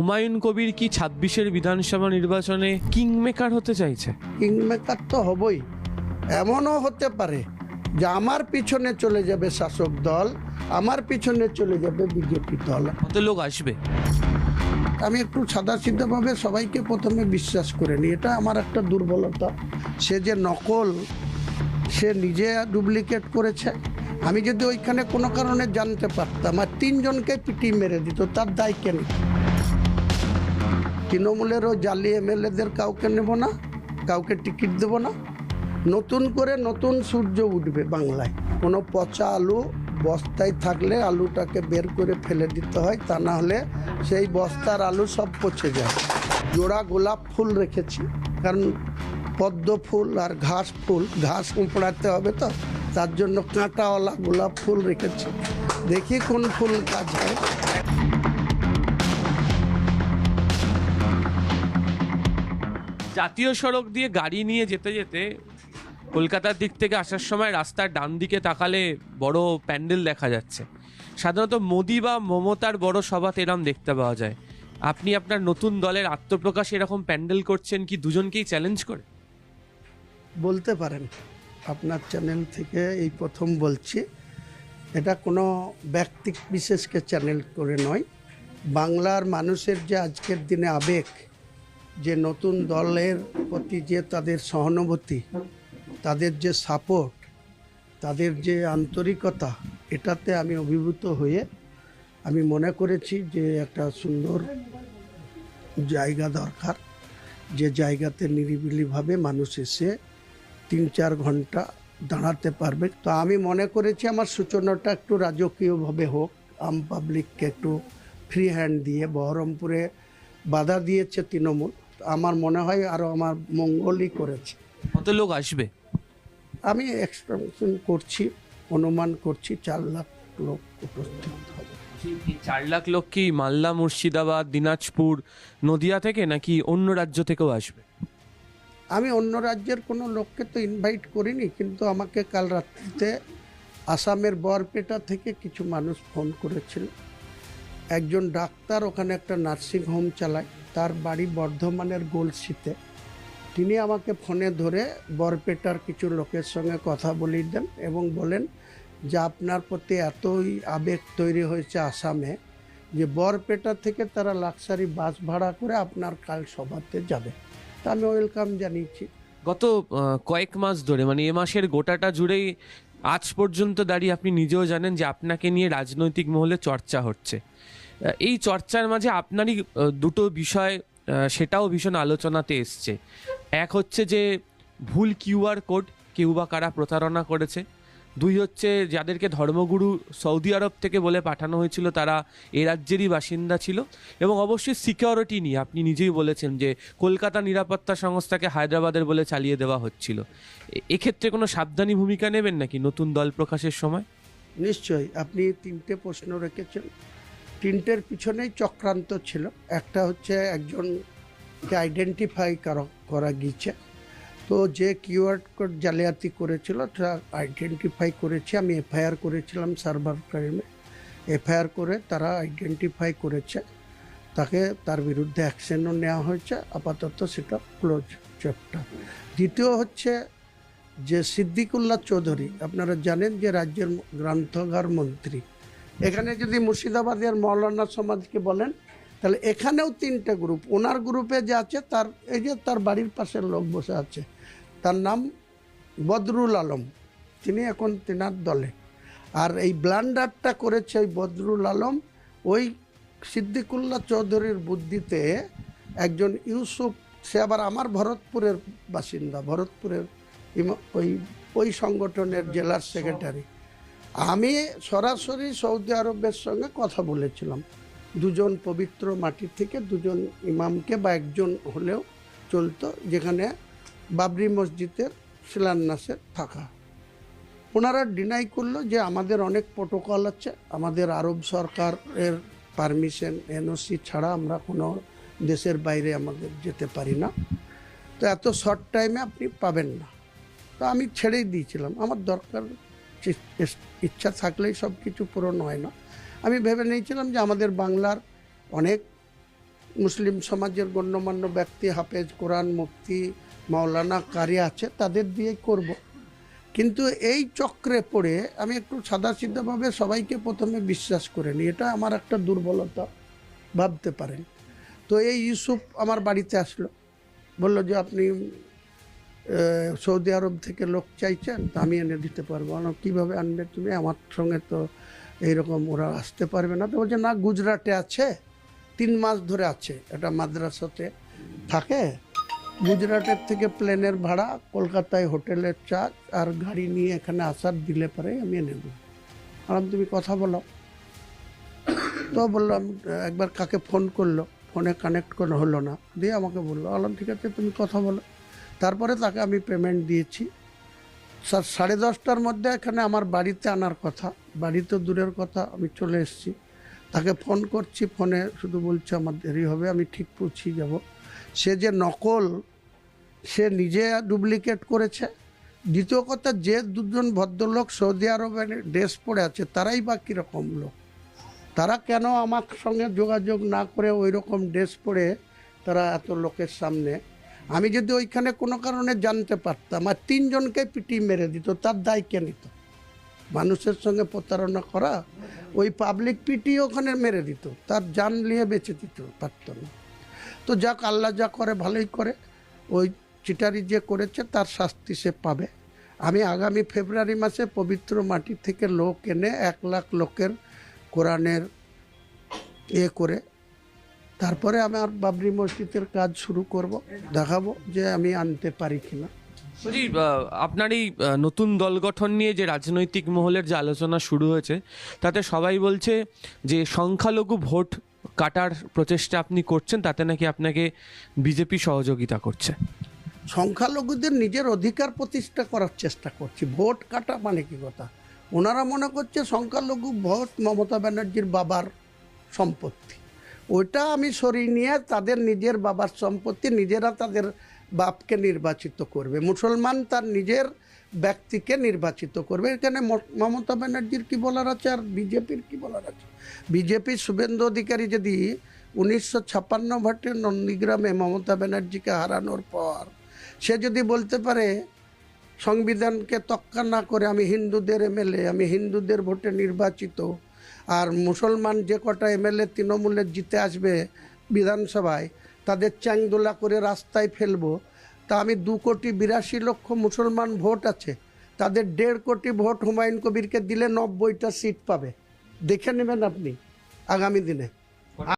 হুমায়ুন কবির কি ছাব্বিশের বিধানসভা নির্বাচনে কিংমেকার হতে চাইছে? কিংমেকার তো হবই। এমনও হতে পারে যে আমার পিছনে চলে যাবে শাসক দল আমার পিছনে চলে যাবে বিজেপি দল। কত লোক আসবে? আমি একটু সাদাসিধাভাবে সবাইকে প্রথমে বিশ্বাস করে নিই। এটা আমার একটা দুর্বলতা। সে যে নকল সে নিজে ডুপ্লিকেট করেছে। আমি যদি ওইখানে কোনো কারণে জানতে পারতাম আর তিনজনকে পিটি মেরে দিত তার দায় কেন তৃণমূলেরও জালি এমএলএদের কাউকে নেব না, কাউকে টিকিট দেব না। নতুন করে নতুন সূর্য উঠবে বাংলায়। কোনো পচা আলু বস্তায় থাকলে আলুটাকে বের করে ফেলে দিতে হয়, তা না হলে সেই বস্তার আলু সব পচে যায়। জোড়া গোলাপ ফুল রেখেছি, কারণ পদ্ম ফুল আর ঘাস ফুল, ঘাস উপড়াতে হবে তো, তার জন্য কাঁটাওয়ালা গোলাপ ফুল রেখেছি। দেখি কোন ফুল কাজ হয় জাতীয় সড়ক দিয়ে গাড়ি নিয়ে যেতে যেতে কলকাতার দিক থেকে আসার সময় রাস্তার ডান দিকে তাকালে বড় প্যান্ডেল দেখা যাচ্ছে। সাধারণত মোদি বা মমতার বড় সভাতে এরম দেখতে পাওয়া যায়। আপনি আপনার নতুন দলের আত্মপ্রকাশ এরকম প্যান্ডেল করছেন কি দুজনকেই চ্যালেঞ্জ করে? বলতে পারেন। আপনার চ্যানেল থেকে এই প্রথম বলছি, এটা কোনো ব্যক্তি বিশেষকে চ্যানেল করে নয়। বাংলার মানুষের যে আজকের দিনে আবেগ যে নতুন দলের প্রতি যে তাদের সহানুভূতি, তাদের যে সাপোর্ট তাদের যে আন্তরিকতা, এটাতে আমি অভিভূত হয়ে আমি মনে করেছি যে একটা সুন্দর জায়গা দরকার। যে জায়গাতে নিরিবিলিভাবে মানুষ এসে তিন চার ঘণ্টা দাঁড়াতে পারবে। তো আমি মনে করেছি আমার সূচনাটা একটু রাজকীয়ভাবে হোক, আম পাবলিককে একটু ফ্রি হ্যান্ড দিয়ে বহরমপুরে বাধা দিয়েছে তৃণমূল। আমার মনে হয় আরও আমার মঙ্গলই করেছে। কত লোক আসবে? আমি এক্সপেকটেশন করছি অনুমান করছি চার লাখ লোক উপস্থিত হবে। চার লাখ লোক কি মালদা মুর্শিদাবাদ দিনাজপুর নদিয়া থেকে নাকি অন্য রাজ্য থেকেও আসবে? আমি অন্য রাজ্যের কোনো লোককে তো ইনভাইট করিনি কিন্তু আমাকে কাল রাত্রিতে আসামের বরপেটা থেকে কিছু মানুষ ফোন করেছিল। একজন ডাক্তার ওখানে একটা নার্সিং হোম চালায়, তার বাড়ি বর্ধমানের গোলসিতে। তিনি আমাকে ফোনে ধরে বরপেটার কিছু লোকের সঙ্গে কথা বলিয়ে দেন এবং বলেন যে আপনার প্রতি এতই আবেগ তৈরি হয়েছে আসামে যে বরপেটা থেকে তারা লাক্সারি বাস ভাড়া করে আপনার কাল সভাতে যাবে। তা আমি ওয়েলকাম জানিয়েছি। গত কয়েক মাস ধরে মানে এ মাসের গোটাটা জুড়েই আজ পর্যন্ত দাঁড়িয়ে আপনি নিজেও জানেন যে আপনাকে নিয়ে রাজনৈতিক মহলে চর্চা হচ্ছে। এই চর্চার মাঝে আপনারই দুটো বিষয় সেটাও ভীষণ আলোচনাতে এসছে। এক হচ্ছে যে ভুল কিউআর কোড কেউ বা কারা প্রতারণা করেছে দুই হচ্ছে যাদেরকে ধর্মগুরু সৌদি আরব থেকে বলে পাঠানো হয়েছিল, তারা এ রাজ্যেরই বাসিন্দা ছিল। এবং অবশ্যই সিকিউরিটি নিয়ে, আপনি নিজেই বলেছেন যে কলকাতা নিরাপত্তা সংস্থাকে হায়দ্রাবাদের বলে চালিয়ে দেওয়া হচ্ছিল। এক্ষেত্রে কোনো সাবধানী ভূমিকা নেবেন নাকি নতুন দল প্রকাশের সময়? নিশ্চয়ই, আপনি তিনটে প্রশ্ন রেখেছেন। তিনটের পিছনেই চক্রান্ত ছিল। একটা হচ্ছে একজনকে আইডেন্টিফাই করা গিয়েছে। তো যে কিউআর কোড জালিয়াতি করেছিল তা আইডেন্টিফাই করেছে আমি, এফআইআর করেছিলাম সার্ভার ক্রাইমে এফআইআর করে তারা আইডেন্টিফাই করেছে, তাকে তার বিরুদ্ধে অ্যাকশনও নেওয়া হয়েছে, আপাতত সেটা ক্লোজ চ্যাপ্টার দ্বিতীয় হচ্ছে যে সিদ্দিকুল্লাহ চৌধুরী, আপনারা জানেন যে রাজ্যের গ্রন্থগার মন্ত্রী। এখানে যদি মুর্শিদাবাদের মৌলানা সমাজকে বলেন তাহলে এখানেও তিনটে গ্রুপ ওনার গ্রুপে যে আছে তার এই যে তার বাড়ির পাশের লোক বসে আছে তার নাম বদরুল আলম তিনি এখন তেনার দলে। আর এই ব্লান্ডারটা করেছে ওই বদরুল আলম ওই সিদ্দিকুল্লা চৌধুরীর বুদ্ধিতে একজন ইউসুফ সে আবার আমার ভরতপুরের বাসিন্দা ভরতপুরের ওই ওই সংগঠনের জেলার সেক্রেটারি আমি সরাসরি সৌদি আরবের সঙ্গে কথা বলেছিলাম। দুজন পবিত্র মাটির থেকে দুজন ইমামকে বা একজন হলেও চলতো, যেখানে বাবরি মসজিদের শিলান্যাসে থাকা। ওনারা ডিনাই করল যে আমাদের অনেক প্রোটোকল আছে, আমাদের আরব সরকারের পারমিশন এনওসি ছাড়া আমরা কোনো দেশের বাইরে আমাদের যেতে পারি না। তো এত শর্ট টাইমে আপনি পাবেন না। তো আমি ছেড়েই দিয়েছিলাম। আমার দরকার ইচ্ছা থাকলেই সব কিছু পূরণ হয় না। আমি ভেবে নিয়েছিলাম যে আমাদের বাংলার অনেক মুসলিম সমাজের গণ্যমান্য ব্যক্তি হাফেজ কোরআন মুক্তি মাওলানা কারি আছে তাদের দিয়েই করব। কিন্তু এই চক্রে পড়ে আমি একটু সাদাসিধাভাবে সবাইকে প্রথমে বিশ্বাস করে নিই। এটা আমার একটা দুর্বলতা ভাবতে পারেন। তো এই ইউসুফ আমার বাড়িতে আসলো। বলল যে আপনি সৌদি আরব থেকে লোক চাইছেন তা আমি এনে দিতে পারব। বললাম, কীভাবে আনবে তুমি? আমার সঙ্গে তো এইরকম ওরা আসতে পারবে না। তো বলছে, না, গুজরাটে আছে, তিন মাস ধরে আছে, এটা মাদ্রাসাতে থাকে। গুজরাটের থেকে প্লেনের ভাড়া, কলকাতায় হোটেলের চার্জ আর গাড়ি নিয়ে এখানে আসার দিলে পরে আমি দেবো। আর তুমি কথা বলো। তো বললাম, একবার কাকে ফোন করল, ফোনে কানেক্ট করে হলো না। দিয়ে আমাকে বলল, আলাম, ঠিক আছে, তুমি কথা বলো। তারপরে তাকে আমি পেমেন্ট দিয়েছি। স্যার, সাড়ে দশটার মধ্যে এখানে আমার বাড়িতে আনার কথা, বাড়িতে দূরের কথা আমি চলে এসেছি। তাকে ফোন করছি, ফোনে শুধু বলছে আমার দেরি হবে, আমি ঠিক পৌঁছিয়ে যাব। সে যে নকল, সে নিজে ডুপ্লিকেট করেছে। দ্বিতীয় কথা, যে দুজন ভদ্রলোক সৌদি আরবে ড্রেস পরে আছে, তারাই বা কীরকম লোক? তারা কেন আমার সঙ্গে যোগাযোগ না করে ওই রকম ড্রেস পরে তারা এত লোকের সামনে আমি যদি ওইখানে কোনো কারণে জানতে পারতাম আর তিনজনকে পিটি মেরে দিত, তার দায় কে নিত? মানুষের সঙ্গে প্রতারণা করা, ওই পাবলিক পিটি ওখানে মেরে দিত, তার জান নিয়ে বেঁচে দিত, পারত না। তো যাক, আল্লাহ যা করে ভালোই করে, ওই চিটারি যে করেছে তার শাস্তি সে পাবে। আমি আগামী ফেব্রুয়ারি মাসে পবিত্র মাটি থেকে লোক এনে এক লাখ লোকের কোরআনের এ করে তারপরে আমার বাবরি মসজিদের কাজ শুরু করব দেখাবো যে আমি আনতে পারি কিনা। বলছি আপনার এই নতুন দল গঠন নিয়ে যে রাজনৈতিক মহলের যে আলোচনা শুরু হয়েছে তাতে সবাই বলছে যে সংখ্যালঘু ভোট কাটার প্রচেষ্টা আপনি করছেন তাতে নাকি আপনাকে বিজেপি সহযোগিতা করছে। সংখ্যালঘুদের নিজের অধিকার প্রতিষ্ঠা করার চেষ্টা করছি। ভোট কাটা মানে কি কথা? ওনারা মনে করছে সংখ্যালঘু ভোট মমতা ব্যানার্জির বাবার সম্পত্তি। ওইটা আমি সরিয়ে নিয়ে তাদের নিজের বাবার সম্পত্তি নিজেরা তাদের বাপকে নির্বাচিত করবে। মুসলমান তার নিজের ব্যক্তিকে নির্বাচিত করবে। এখানে মমতা ব্যানার্জির কী বলার আছে আর বিজেপির কী বলার আছে? বিজেপির শুভেন্দু অধিকারী যদি উনিশশো ছাপ্পান্ন ভোটে নন্দীগ্রামে মমতা ব্যানার্জিকে হারানোর পর সে যদি বলতে পারে, সংবিধানকে তক্কা না করে আমি হিন্দুদের এমএলএ, আমি হিন্দুদের ভোটে নির্বাচিত আর মুসলমান যে কটা এমএলএ তৃণমূলের জিতে আসবে বিধানসভায়, তাদের চ্যাংদোলা করে রাস্তায় ফেলব। তা আমি দু কোটি বিরাশি লক্ষ মুসলমান ভোট আছে, তাদের দেড় কোটি ভোট হুমায়ুন কবিরকে দিলে নব্বইটা সিট পাবে। দেখে নেবেন আপনি আগামী দিনে।